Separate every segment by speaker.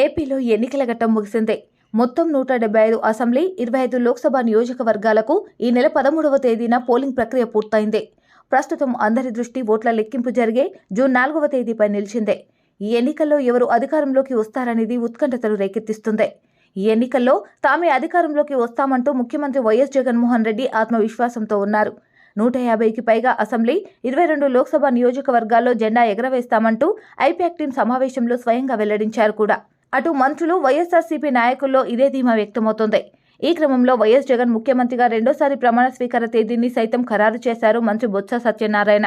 Speaker 1: ఏపీలో ఎన్నికల ఘట్టం ముగిసింది. మొత్తం నూట డెబ్బై ఐదు అసెంబ్లీ ఇరవై ఐదు లోక్సభ నియోజకవర్గాలకు ఈ నెల పదమూడవ తేదీన పోలింగ్ ప్రక్రియ పూర్తయింది. ప్రస్తుతం అందరి దృష్టి ఓట్ల లెక్కింపు జరిగే జూన్ నాలుగవ తేదీపై నిలిచిందే. ఈ ఎన్నికల్లో ఎవరు అధికారంలోకి వస్తారనేది ఉత్కంఠతలు రేకెత్తిస్తుంది. ఈ ఎన్నికల్లో తామే అధికారంలోకి వస్తామంటూ ముఖ్యమంత్రి వైఎస్ జగన్మోహన్ రెడ్డి ఆత్మవిశ్వాసంతో ఉన్నారు. నూట యాభైకి పైగా అసెంబ్లీ ఇరవై రెండు లోక్సభ నియోజకవర్గాల్లో జెండా ఎగరవేస్తామంటూ ఐపాక్ టీం సమావేశంలో స్వయంగా వెల్లడించారు కూడా. అటు మంత్రులు వైఎస్ఆర్సీపీ నాయకుల్లో ఇదే ధీమా వ్యక్తమవుతోంది. ఈ క్రమంలో వైఎస్ జగన్ ముఖ్యమంత్రిగా రెండోసారి ప్రమాణ స్వీకార తేదీని సైతం ఖరారు చేశారు మంత్రి బొత్స సత్యనారాయణ.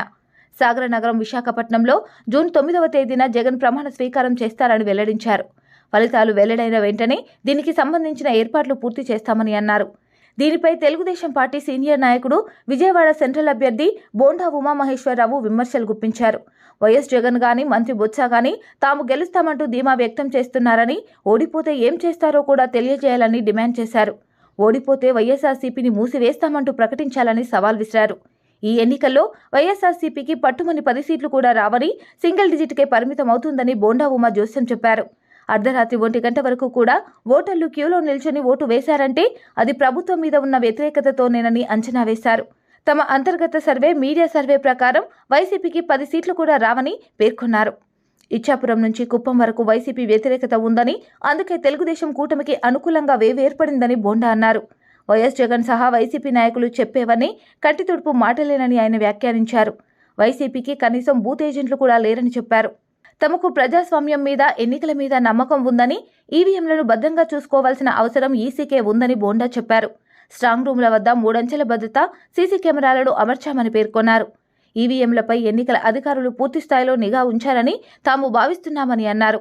Speaker 1: సాగర నగరం విశాఖపట్నంలో జూన్ తొమ్మిదవ తేదీన జగన్ ప్రమాణ స్వీకారం చేస్తారని వెల్లడించారు. ఫలితాలు వెల్లడైన వెంటనే దీనికి సంబంధించిన ఏర్పాట్లు పూర్తి చేస్తామని అన్నారు. దీనిపై తెలుగుదేశం పార్టీ సీనియర్ నాయకుడు విజయవాడ సెంట్రల్ అభ్యర్థి బోండా ఉమామహేశ్వరరావు విమర్శలు గుప్పించారు. వైఎస్ జగన్ గాని మంత్రి బొత్స గాని తాము గెలుస్తామంటూ ధీమా వ్యక్తం చేస్తున్నారని ఓడిపోతే ఏం చేస్తారో కూడా తెలియజేయాలని డిమాండ్ చేశారు. ఓడిపోతే వైఎస్ఆర్సీపీని మూసివేస్తామంటూ ప్రకటించాలని సవాల్ విసిరారు. ఈ ఎన్నికల్లో వైఎస్ఆర్సీపీకి పట్టుమని పది సీట్లు కూడా రావని సింగిల్ డిజిట్కే పరిమితం అవుతుందని బోండా ఉమా జోస్యం చెప్పారు. అర్ధరాత్రి ఒంటి గంట వరకు కూడా ఓటర్లు క్యూలో నిల్చొని ఓటు వేశారంటే అది ప్రభుత్వం మీద ఉన్న వ్యతిరేకతతోనేనని అంచనా వేశారు. తమ అంతర్గత సర్వే మీడియా సర్వే ప్రకారం వైసీపీకి పది సీట్లు కూడా రావని పేర్కొన్నారు. ఇచ్చాపురం నుంచి కుప్పం వరకు వైసీపీ వ్యతిరేకత ఉందని అందుకే తెలుగుదేశం కూటమికి అనుకూలంగా వేవేర్పడిందని బోండా అన్నారు. వైఎస్ జగన్ సహా వైసీపీ నాయకులు చెప్పేవని కంటితుడుపు మాటలేనని ఆయన వ్యాఖ్యానించారు. వైసీపీకి కనీసం బూత్ ఏజెంట్లు కూడా లేరని చెప్పారు. తమకు ప్రజాస్వామ్యం మీద ఎన్నికల మీద నమ్మకం ఉందని ఈవీఎంలను భద్రంగా చూసుకోవాల్సిన అవసరం ఈసీకే ఉందని బోండా చెప్పారు. స్ట్రాంగ్ రూమ్ల వద్ద మూడంచెల భద్రత సీసీ కెమెరాలను అమర్చామని పేర్కొన్నారు. ఈవీఎంలపై ఎన్నికల అధికారులు పూర్తిస్థాయిలో నిఘా ఉంచారని తాము భావిస్తున్నామని అన్నారు.